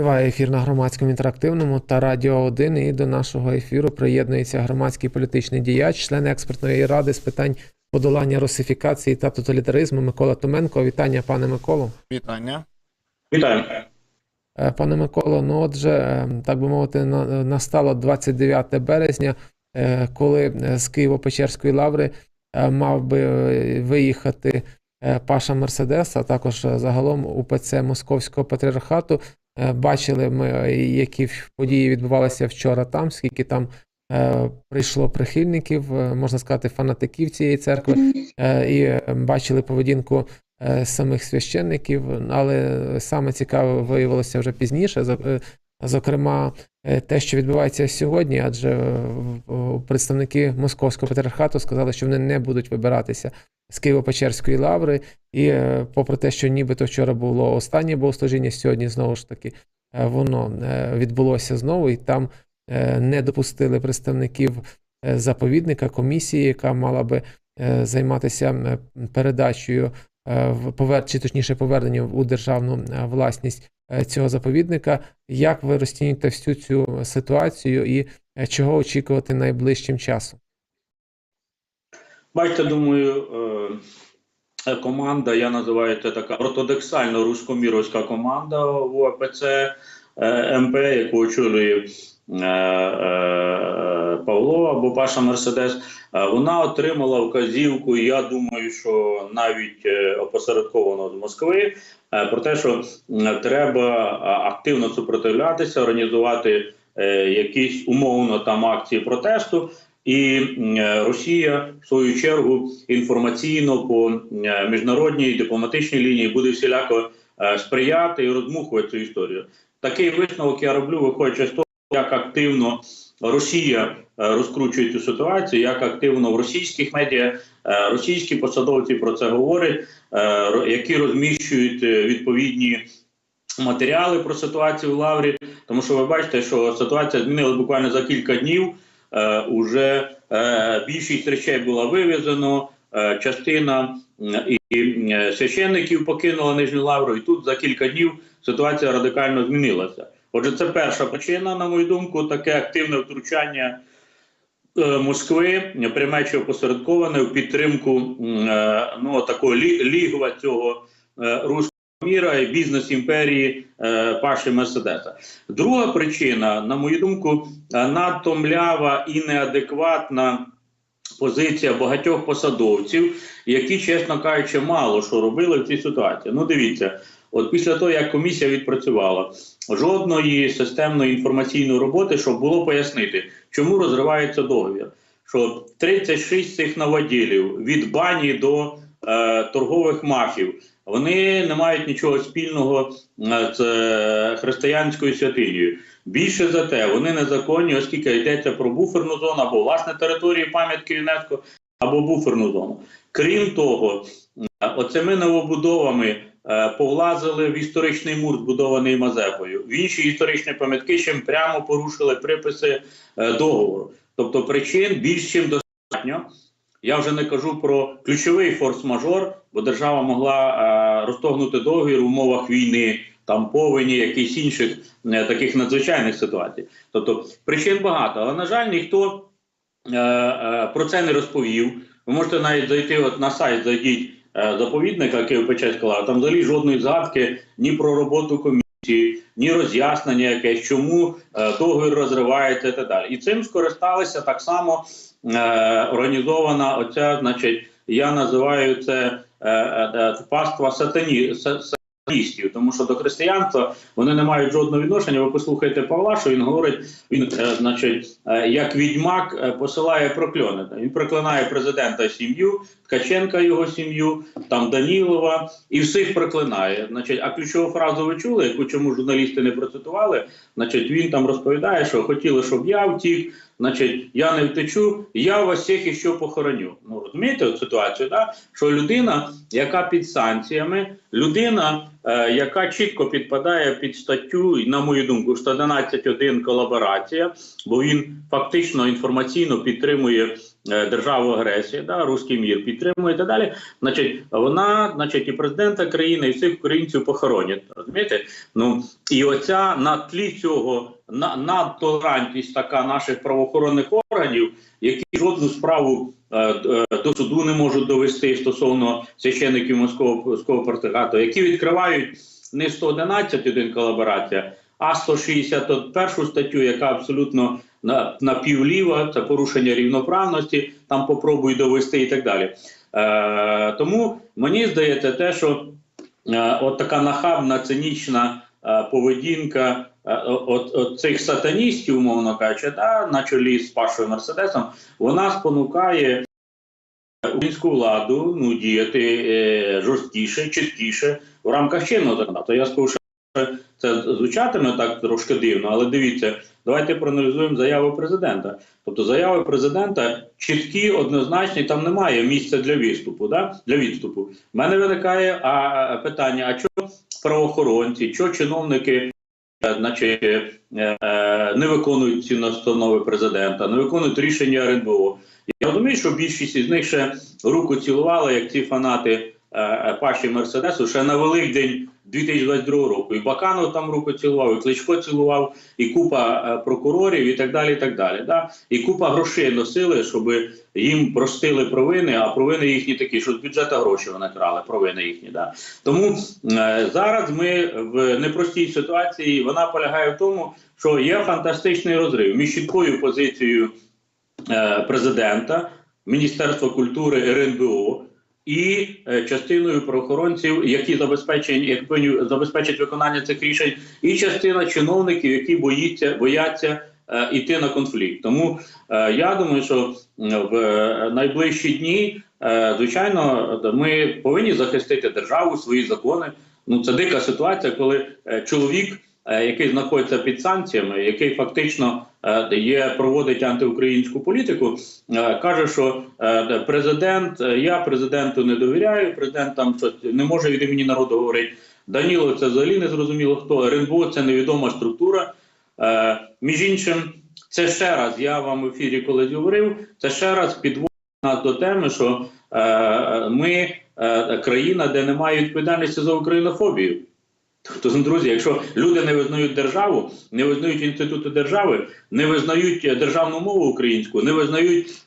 Триває ефір на громадському інтерактивному та Радіо 1. І до нашого ефіру приєднується громадський політичний діяч, член експертної ради з питань подолання русифікації та тоталітаризму Микола Томенко. Вітання, пане Миколо. Вітання. Вітаю. Е, Пане Миколо, ну отже, е, так би мовити, настало 29 березня, е, коли з Києво-Печерської лаври мав би виїхати Паша Мерседес, а також загалом УПЦ Московського патріархату. Е, Бачили ми, е, які події відбувалися вчора там, скільки там е, прийшло прихильників, е, можна сказати, фанатиків цієї церкви, е, і бачили поведінку е, самих священників, але саме цікаве виявилося вже пізніше. Зо- е, Зокрема, е, те, що відбувається сьогодні, адже е, представники московського патріархату сказали, що вони не будуть вибиратися з Києво-Печерської лаври, і е, попри те, що нібито вчора було останнє богослужіння, сьогодні знову ж таки е, воно е, відбулося знову, і там е, не допустили представників е, заповідника, комісії, яка мала би е, займатися е, передачею е, повер... чи точніше поверненням у державну е, власність е, цього заповідника. Як ви розцінюєте всю цю ситуацію і е, чого очікувати найближчим часом? Бачите, думаю, е, команда, я називаю це така ортодоксально руськоміровська команда в ОПЦ е, МП, яку очолює е, е, Павло або Паша Мерседес. Е, Вона отримала вказівку, я думаю, що навіть е, опосередковано з Москви, е, про те, що треба активно супротивлятися, організувати якісь умовно там акції протесту. І Росія, в свою чергу, інформаційно по міжнародній дипломатичній лінії буде всіляко сприяти і роздмухувати цю історію. Такий висновок я роблю, виходячи з того, як активно Росія е, розкручує цю ситуацію, як активно в російських медіа е, російські посадовці про це говорять, е, які розміщують відповідні матеріали про ситуацію в Лаврі. Тому що ви бачите, що ситуація змінилася буквально за кілька днів. Уже більшість речей була вивезено, частина і, священників покинула Нижню Лавру, і тут за кілька днів ситуація радикально змінилася. Отже, це перша причина, на мою думку, таке активне втручання е, Москви, пряме чи опосередковане в підтримку е, ну, такого лі, лігва цього е, руського міра і бізнес імперії е, Паші Мерседеса. Друга причина, на мою думку, е, надто млява і неадекватна позиція багатьох посадовців, які, чесно кажучи, мало що робили в цій ситуації. Ну, дивіться, от після того, як комісія відпрацювала, жодної системної інформаційної роботи, щоб було пояснити, чому розривається договір. Що 36 цих новоділів від бані до е, торгових мафів, вони не мають нічого спільного е, з е, християнською святинею. Більше за те, вони незаконні, оскільки йдеться про буферну зону або власне території пам'ятки ЮНЕСКО, або буферну зону. Крім того, оцими новобудовами повлазили в історичний мур, збудований Мазепою. В інші історичні пам'ятки чим прямо порушили приписи е, договору. Тобто причин більш чим достатньо. Я вже не кажу про ключовий форс-мажор, бо держава могла е, розтогнути договір в умовах війни, там повені, якихось інших е, таких надзвичайних ситуацій. Тобто причин багато, але на жаль, ніхто е, е, про це не розповів. Ви можете навіть зайти от на сайт, зайдіть е, заповідника Києво-Печерська лава, там взагалі жодної згадки ні про роботу комісії, ні роз'яснення якесь, чому е, договір розривається і так далі. І цим скористалися так само е, організована оця, значить, я називаю це паства сатані, са- тому що до християнства вони не мають жодного відношення. Ви послухайте Павла, що він говорить, він, е, значить, е, як відьмак е, посилає прокльони. Він проклинає президента сім'ю, Ткаченка його сім'ю, там Данілова і всіх проклинає. Значить, а ключову фразу ви чули, яку чому журналісти не процитували? Значить, він там розповідає, що хотіли, щоб я втік. Значить, я не втечу, я вас всіх іще похороню. Ну розумієте от ситуацію, да? що людина, яка під санкціями, людина, е, яка чітко підпадає під статтю, і, на мою думку, 111.1 колаборація, бо він фактично інформаційно підтримує державу агресії, да, руський мір підтримує і так далі. Значить, вона, значить, і президента країни, і всіх українців похоронять. Розумієте? Ну і оця на тлі цього на, надтолерантність така наших правоохоронних органів, які жодну справу е, е, до суду не можуть довести стосовно священиків московського московського які відкривають не 111 один колаборація, а 161 статтю, яка абсолютно на, напівліва, це порушення рівноправності, там попробуй довести і так далі. Е, тому мені здається, те, що е, от така нахабна, цинічна е, поведінка от, от цих сатаністів, умовно кажучи, да, на чолі з Пашою Мерседесом, вона спонукає українську владу ну, діяти жорсткіше, чіткіше в рамках чинного законодавства. Я скажу, це звучатиме так трошки дивно, але дивіться, давайте проаналізуємо заяву президента. Тобто заяви президента чіткі, однозначні, там немає місця для відступу. Да? Для відступу. У мене виникає а, питання: а чого правоохоронці, чого чиновники е, значить, е, е, не виконують ці настанови президента, не виконують рішення РНБО. Я розумію, що більшість із них ще руку цілували, як ці фанати е, Паші Мерседесу, ще на Великдень 2022 року. І Баканов там руку цілував, і Кличко цілував, і купа е, прокурорів, і так далі. І так далі. Да? І купа грошей носили, щоб їм простили провини, а провини їхні такі, що з бюджету гроші вони крали, провини їхні. Да? Тому е, зараз ми в непростій ситуації. Вона полягає в тому, що є фантастичний розрив між чіткою позицією е, президента, Міністерства культури РНБО і е, частиною правоохоронців, які забезпечені, як повинні забезпечать виконання цих рішень, і частина чиновників, які боїться, бояться е, йти на конфлікт. Тому е, я думаю, що в е, найближчі дні, е, звичайно, ми повинні захистити державу, свої закони. Ну це дика ситуація, коли е, чоловік е, який знаходиться під санкціями, який фактично е, є проводить антиукраїнську політику, е, каже, що е, президент, е, я президенту не довіряю. Президент там щось не може від імені народу говорити. Даніло це взагалі не зрозуміло хто. РНБО це невідома структура. Е, між іншим, це ще раз. Я вам в ефірі колись говорив. Це ще раз підводить нас до теми, що е, ми е, країна, де немає відповідальності за українофобію. Тобто, друзі, якщо люди не визнають державу, не визнають інститути держави, не визнають е, державну мову українську, не визнають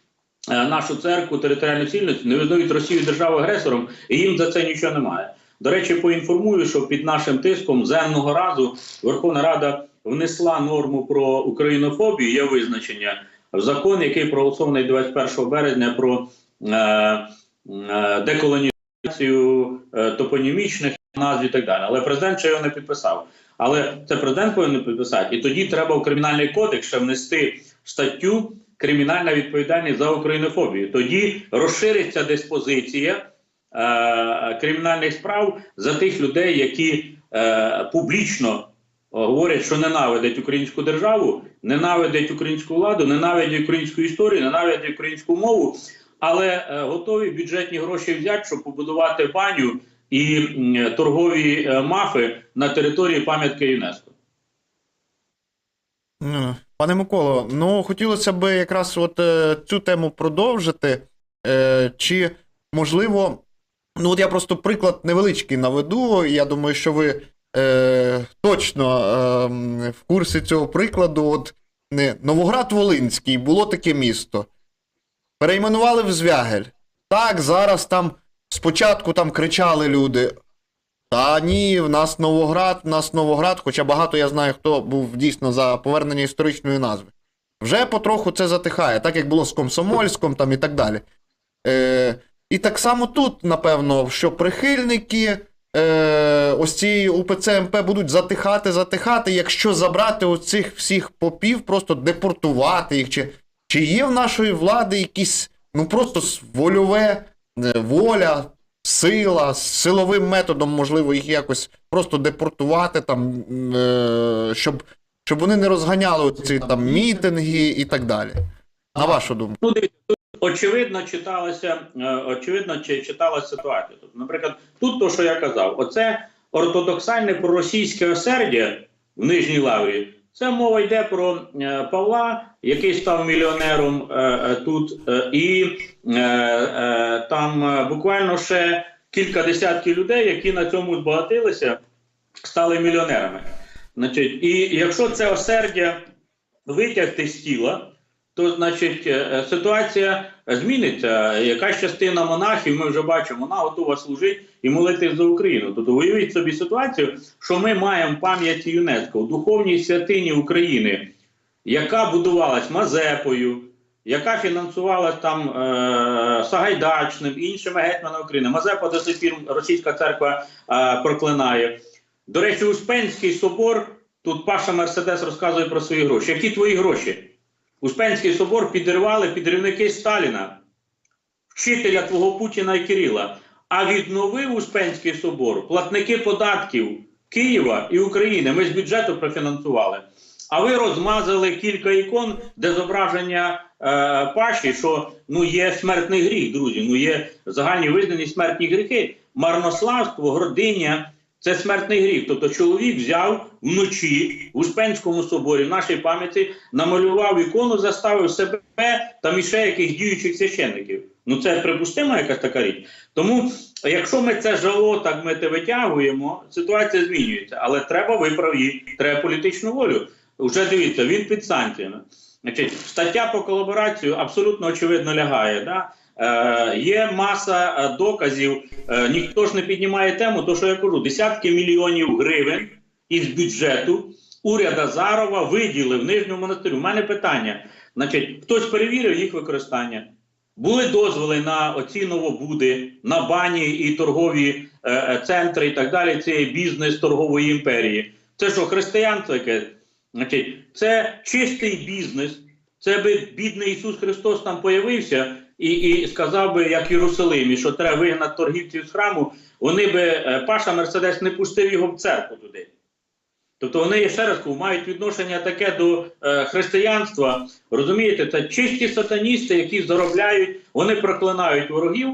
е, нашу церкву, територіальну цільність, не визнають Росію державу агресором, і їм за це нічого немає. До речі, поінформую, що під нашим тиском зенного разу Верховна Рада внесла норму про українофобію, є визначення в закон, який проголосований 21 березня про е, е, деколонізацію е, топонімічних назв і так далі. Але президент ще його не підписав. Але це президент повинен підписати, і тоді треба в кримінальний кодекс ще внести статтю кримінальна відповідальність за українофобію. Тоді розшириться диспозиція е, кримінальних справ за тих людей, які е, публічно говорять, що ненавидять українську державу, ненавидять українську владу, ненавидять українську історію, ненавидять українську мову, але е, готові бюджетні гроші взяти, щоб побудувати баню і торгові е, мафи на території пам'ятки ЮНЕСКО. Пане Миколо, ну хотілося б якраз от е, цю тему продовжити. Е, чи можливо, ну от я просто приклад невеличкий наведу. Я думаю, що ви е, точно е, в курсі цього прикладу. От не, Новоград-Волинський було таке місто. Перейменували в Звягель. Так, зараз там спочатку там кричали люди. Та ні, в нас Новоград, в нас Новоград, хоча багато я знаю, хто був дійсно за повернення історичної назви. Вже потроху це затихає, так як було з Комсомольськом там і так далі. Е, і так само тут, напевно, що прихильники е, ось цієї УПЦ МП будуть затихати, затихати, якщо забрати оцих всіх попів, просто депортувати їх. Чи, чи є в нашої влади якісь, ну просто вольове воля, сила, силовим методом, можливо, їх якось просто депортувати, там, е, щоб, щоб вони не розганяли ці там мітинги і так далі. На вашу думку. Ну, очевидно читалася, е, очевидно, чи читалася ситуація. Тобто, наприклад, тут то, що я казав, оце ортодоксальне проросійське осердя в Нижній Лаврі, Це мова йде про е, Павла, який став мільйонером е, е, тут, і там буквально ще кілька десятків людей, які на цьому збагатилися, стали мільйонерами. Значить, і якщо це осердя витягти з тіла, то значить ситуація зміниться. Якась частина монахів, ми вже бачимо, вона готова служити і молитись за Україну. Тобто уявіть собі ситуацію, що ми маємо пам'ять ЮНЕСКО у духовній святині України, яка будувалась Мазепою, яка фінансувалась там е, Сагайдачним, іншими гетьманами України. Мазепа до сих пір російська церква е, проклинає. До речі, Успенський собор. Тут Паша Мерседес розказує про свої гроші. Які твої гроші? Успенський собор підірвали підривники Сталіна, вчителя твого Путіна і Кирила. А відновив Успенський собор платники податків Києва і України. Ми з бюджету профінансували. А ви розмазали кілька ікон, де зображення е, Паші, що ну є смертний гріх, друзі. Ну є загальні визнані смертні гріхи. Марнославство, гординя це смертний гріх. Тобто чоловік взяв вночі в Успенському соборі, в нашій пам'яті, намалював ікону, заставив себе там іще яких діючих священників. Ну це припустима якась така річ. Тому, якщо ми це жало так ми те витягуємо, ситуація змінюється. Але треба виправити, треба політичну волю. Уже дивіться, він під санкціями. Значить, стаття по колаборацію абсолютно очевидно лягає. Да? Е, є маса е, доказів, е, ніхто ж не піднімає тему, то що я кажу, десятки мільйонів гривень із бюджету уряд Азарова виділив Нижньому монастирю. У мене питання: значить, хтось перевірив їх використання. Були дозволи на оці новобуди, на бані і торгові центри і так далі. Це бізнес торгової імперії. Це що, християнство яке? Значить, це чистий бізнес. Це би бідний Ісус Христос там появився і, і сказав би, як Єрусалимі, що треба вигнати торгівців з храму, вони би е, Паша Мерседес не пустив його в церкву туди. Тобто вони, ще раз мають відношення таке до е, християнства. Розумієте, це чисті сатаністи, які заробляють, вони проклинають ворогів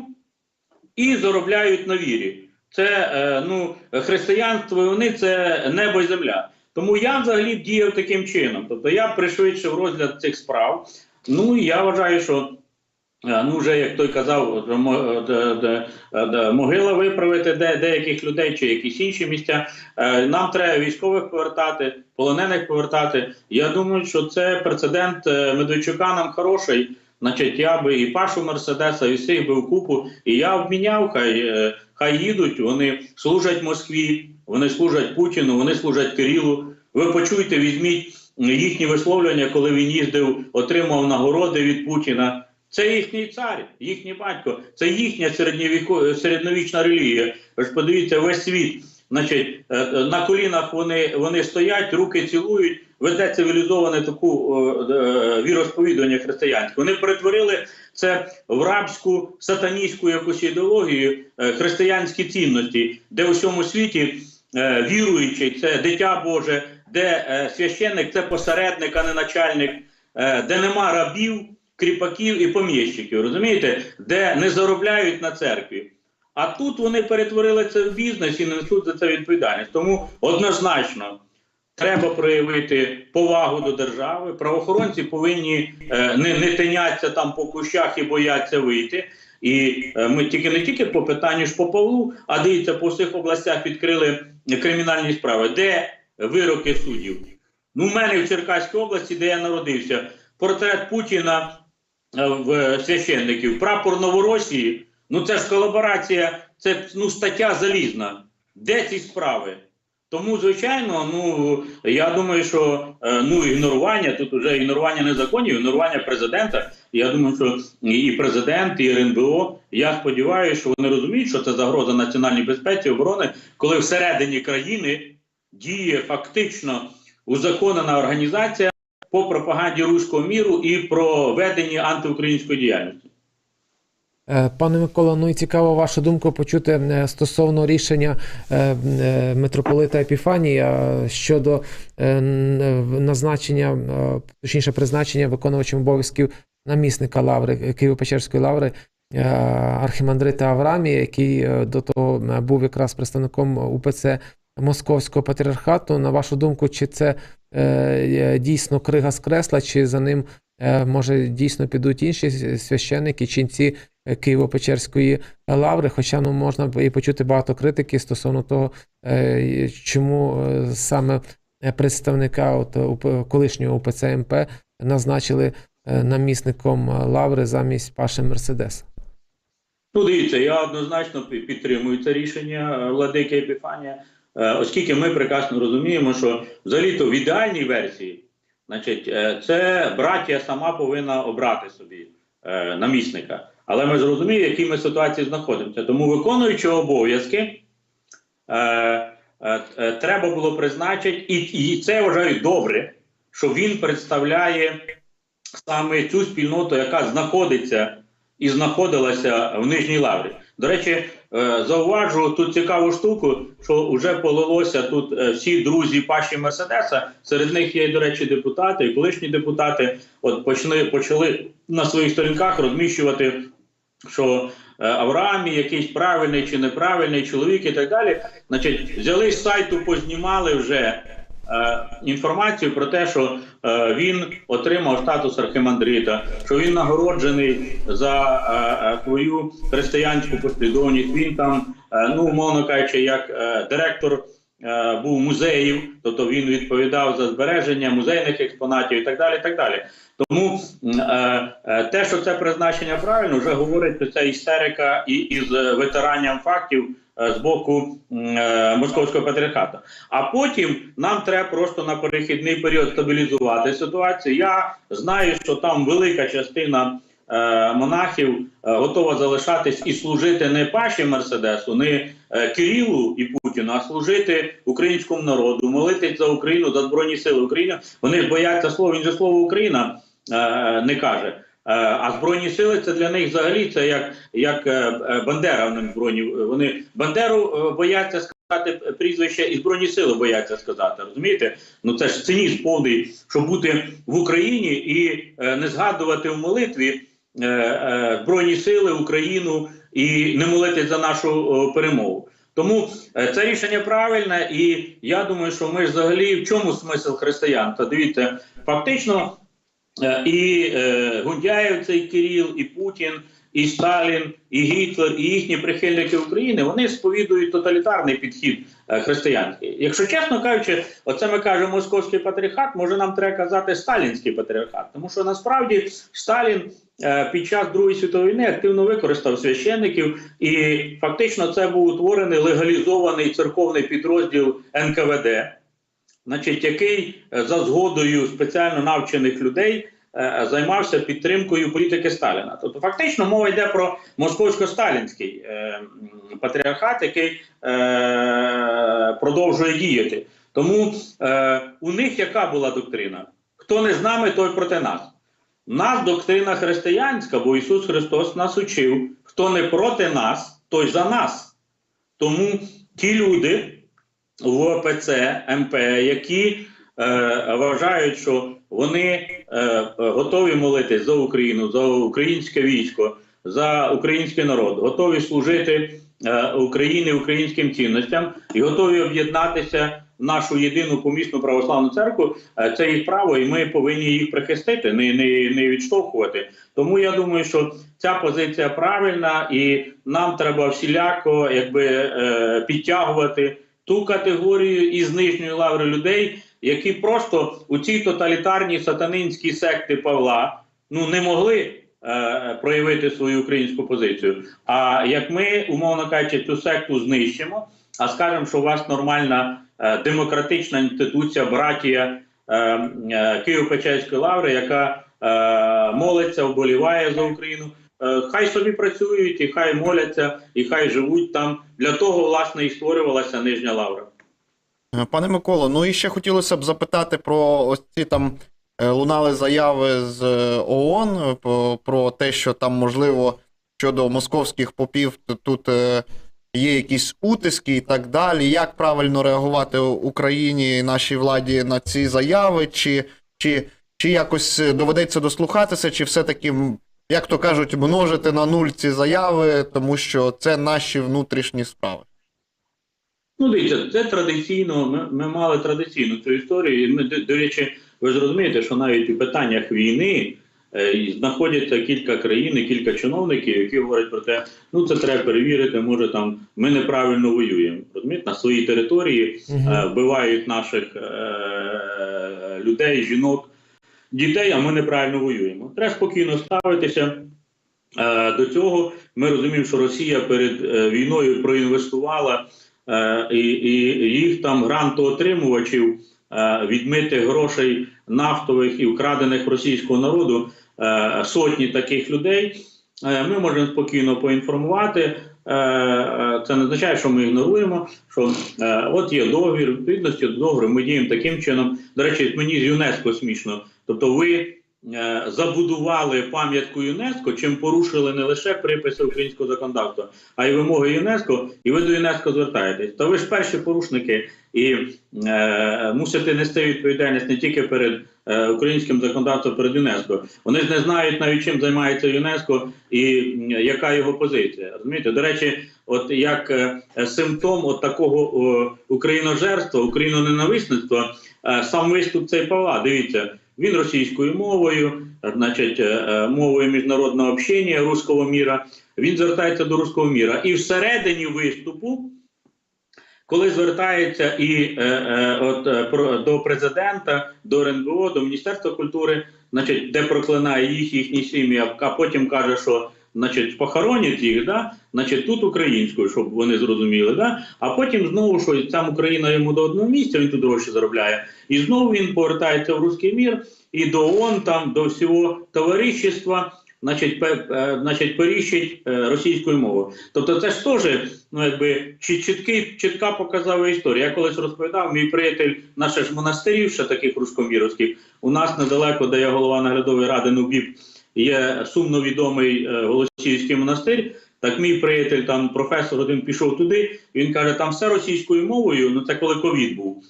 і заробляють на вірі. Це е, ну, християнство, вони це небо і земля. Тому я взагалі діяв таким чином. Тобто я пришвидшив розгляд цих справ. Ну і я вважаю, що ну вже як той казав, е, е, де могила виправити де, деяких людей чи якісь інші місця. Е, Нам треба військових повертати, полонених повертати. Я думаю, що це прецедент е, Медведчука нам хороший. Значить, я би і Пашу Мерседеса, і всіх би в купу, і я обміняв, хай, е, хай їдуть, вони служать Москві, вони служать Путіну, вони служать Кирилу. Ви почуйте, візьміть їхні висловлювання, коли він їздив, отримав нагороди від Путіна. Це їхній цар, їхній батько, це їхня середньовічна релігія. Ви ж подивіться, весь світ. Значить, е, е, на колінах вони, вони стоять, руки цілують, веде цивілізоване таку е, е, віросповідування християнське. Вони перетворили це в рабську сатаністську якусь ідеологію, е, християнські цінності, де у всьому світі е, віруючий це дитя Боже, де е, священник це посередник, а не начальник, е, де нема рабів, кріпаків і поміщиків, розумієте, де не заробляють на церкві. А тут вони перетворили це в бізнес і не несуть за це відповідальність. Тому однозначно треба проявити повагу до держави. Правоохоронці повинні е, не, не тинятися там по кущах і бояться вийти. І е, ми тільки не тільки по питанню ж по Павлу, а дивіться, по всіх областях відкрили кримінальні справи. Де вироки суддів? Ну, у мене в Черкаській області, де я народився, портрет Путіна в священників, прапор Новоросії. Ну це ж колаборація, це ну стаття залізна. Де ці справи? Тому, звичайно, ну я думаю, що е, ну ігнорування тут вже ігнорування не законів, ігнорування президента. Я думаю, що і президент, і РНБО. Я сподіваюся, що вони розуміють, що це загроза національній безпеці оборони, коли всередині країни діє фактично узаконена організація по пропаганді руського міру і про веденні антиукраїнської діяльності. Е, Пане Микола, ну і цікаво вашу думку почути е, стосовно рішення е, митрополита Епіфанія щодо назначення, точніше призначення виконувачем обов'язків намісника лаври Києво-Печерської лаври архімандрита Аврамія, який до того був якраз представником УПЦ Московського патріархату. На вашу думку, чи це е, дійсно крига з кресла, чи за ним е, може дійсно підуть інші священники, ченці е, Києво-Печерської лаври? Хоча ну можна і почути багато критики стосовно того, е, чому е, саме представника от колишнього УПЦ МП назначили е, намісником лаври замість Паши Мерседеса. Ну, дивіться, я однозначно підтримую це рішення владики Епіфанія, оскільки ми прекрасно розуміємо, що взагалі-то в ідеальній версії, значить, е, це братія сама повинна обрати собі е, намісника. Але ми зрозуміємо, в якій ми ситуації знаходимося. Тому виконуючи обов'язки, е, е, е, треба було призначити, і це я вважаю добре, що він представляє саме цю спільноту, яка знаходиться і знаходилася в Нижній Лаврі. До речі, е, зауважу тут цікаву штуку, що вже полилося тут е, всі друзі Паші Мерседеса. Серед них є, до речі, депутати і колишні депутати. От почали, почали на своїх сторінках розміщувати, що е, Авраамі якийсь правильний чи неправильний чоловік і так далі. Значить, взяли з сайту, познімали вже інформацію про те, що е, він отримав статус архимандрита, що він нагороджений за е, е, свою християнську послідовність. Він там, е, ну умовно кажучи, як е, директор. е, Був музеїв, тобто він відповідав за збереження музейних експонатів і так далі. Так далі. Тому е, е, те, що це призначення правильно, вже говорить що це істерика і із е, витиранням фактів е, з боку е, московського патріархату. А потім нам треба просто на перехідний період стабілізувати ситуацію. Я знаю, що там велика частина е, монахів е, готова залишатись і служити не Паші Мерседесу, не е, Кирилу і Путіну, а служити українському народу, молитись за Україну, за збройні сили України. Вони бояться слова. Він же слово Україна е, не каже. Е, А збройні сили це для них взагалі це як, як е, е, Бандера. Вони збройні. Вони Бандеру бояться сказати прізвище, і збройні сили бояться сказати. Розумієте? Ну це ж цинізм повний, щоб бути в Україні і не згадувати в молитві збройні сили, Україну і не молитись за нашу перемогу. Тому це рішення правильне, і я думаю, що ми ж взагалі в чому смисл християн? То дивіться, фактично І е, Гундяєв, цей Кирил, і Путін, і Сталін, і Гітлер, і їхні прихильники України вони сповідують тоталітарний підхід е, християнський. Якщо чесно кажучи, оце ми кажемо московський патріархат, може нам треба казати сталінський патріархат, тому що насправді Сталін е, під час Другої світової війни активно використав священників, і фактично це був утворений легалізований церковний підрозділ НКВД значить, який е, за згодою спеціально навчених людей е, займався підтримкою політики Сталіна. Тобто, фактично, мова йде про московсько-сталінський е, патріархат, який е, продовжує діяти. Тому е, у них яка була доктрина? Хто не з нами, той проти нас. Нас доктрина християнська, бо Ісус Христос нас учив: хто не проти нас, той за нас. Тому ті люди в ОПЦ МП, які е, вважають, що вони е, готові молитись за Україну, за українське військо, за український народ, готові служити е, Україні, українським цінностям і готові об'єднатися в нашу єдину помісну православну церкву. Е, це їх право, і ми повинні їх прихистити, не, не, не відштовхувати. Тому я думаю, що ця позиція правильна, і нам треба всіляко якби е, підтягувати ту категорію із нижньої лаври людей, які просто у цій тоталітарній сатанинській секти Павла ну не могли е, проявити свою українську позицію. А як ми, умовно кажучи, цю секту знищимо, а скажемо, що у вас нормальна е, демократична інституція, братія е, е, Києво-Печерської лаври, яка е, молиться, вболіває за Україну. Е, Хай собі працюють, і хай моляться, і хай живуть там. Для того, власне, і створювалася нижня лавра. Е, Пане Миколо, ну і ще хотілося б запитати про ось ці там е, лунали заяви з ООН про, те, що там, можливо, щодо московських попів тут є якісь утиски і так далі. Як правильно реагувати Україні нашій владі на ці заяви? Чи, чи, чи якось доведеться дослухатися, чи все-таки, як то кажуть, множити на нуль ці заяви, тому що це наші внутрішні справи? Ну, дивіться, це традиційно. Ми, ми мали традиційну цю історію. І ми, до, до речі, ви ж розумієте, що навіть у питаннях війни е, знаходяться кілька країн і кілька чиновників, які говорять про те, ну це треба перевірити. Може там ми неправильно воюємо. Розумієте, на своїй території е, вбивають наших е, людей, жінок, дітей, а ми неправильно воюємо. Треба спокійно ставитися. Е, До цього ми розуміємо, що Росія перед е, війною проінвестувала е, і, і їх там грантоотримувачів е, відмитих грошей нафтових і вкрадених російського народу е, сотні таких людей. Е, Ми можемо спокійно поінформувати. Е, е, Це не означає, що ми ігноруємо. Що е, от є договір, відповідності до договору, ми діємо таким чином. До речі, мені з ЮНЕСКО смішно. Тобто, ви е, забудували пам'ятку ЮНЕСКО, чим порушили не лише приписи українського законодавства, а й вимоги ЮНЕСКО, і ви до ЮНЕСКО звертаєтесь. То ви ж перші порушники і е, мусите нести відповідальність не тільки перед е, українським законодавством, перед ЮНЕСКО. Вони ж не знають навіть чим займається ЮНЕСКО і м, яка його позиція. Розумієте? До речі, от як е, симптом от такого о, україножерства, україноненависництва, е, сам виступ цей Павла. Дивіться, він російською мовою, значить, е, е, мовою міжнародного общення руського міра. Він звертається до руського міра. І всередині виступу, коли звертається і е, от, про, до президента, до РНБО, до Міністерства культури, значить, де проклинає їх, їхні сім'ї, а потім каже, що значить, похоронять їх, да? значить, тут українською, щоб вони зрозуміли. Да? А потім знову, що там Україна йому до одного місця, він тут гроші заробляє. І знову він повертається в руський мір і до ООН, там, до всього товаришества, значить, пе- е, значить періщить е, російською мовою. Тобто це ж теж ну, якби, чіткий, чітка показова історія. Я колись розповідав, мій приятель наших монастирів, ще таких рускоміровських, у нас недалеко, де я голова наглядової ради НУБІП, є сумно відомий е, Голосіївський монастир. Так мій приятель, там професор один пішов туди, і він каже, там все російською мовою, ну це коли ковід був.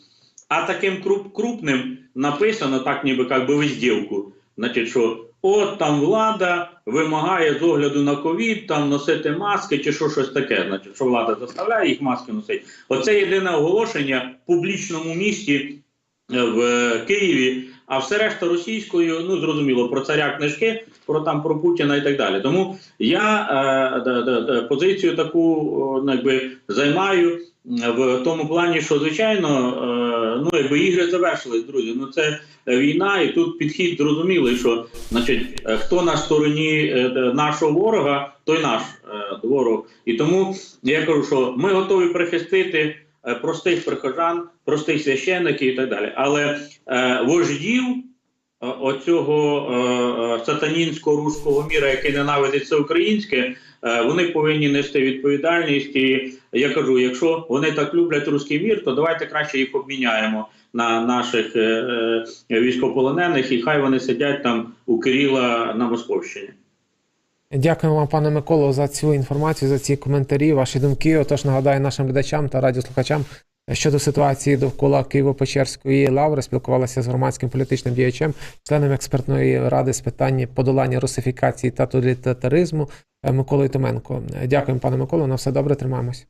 А таким круп, крупним написано, так ніби як би в изділку, значить, що от там влада вимагає з огляду на ковід там носити маски чи що щось таке. Значить, що влада заставляє їх маски носити. Оце єдине оголошення в публічному місті е, в Києві, а все решта російською, ну зрозуміло, про царя книжки, про там про Путіна і так далі. Тому я е, позицію таку ну, якби займаю в тому плані, що звичайно, е, ну якби ігри завершились, друзі. Ну це війна, і тут підхід зрозумілий, що значить, е, хто на стороні е, нашого ворога, той наш е, ворог. І тому я кажу, що ми готові прихистити простих прихожан, простих священиків і так далі. Але е, вождів е, оцього е, е, сатанінського руського міра, який ненавидить все українське, е, вони повинні нести відповідальність. І я кажу, якщо вони так люблять руський мір, то давайте краще їх обміняємо на наших е, е, військовополонених, і хай вони сидять там у Кирила на Московщині. Дякуємо вам, пане Миколо, за цю інформацію, за ці коментарі, ваші думки. Отож, нагадаю нашим глядачам та радіослухачам щодо ситуації довкола Києво-Печерської лаври спілкувалася з громадським політичним діячем, членом експертної ради з питань подолання русифікації та тоталітаризму Миколою Томенко. Дякуємо, пане Миколо. На все добре, тримаємось.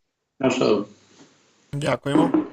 Дякуємо.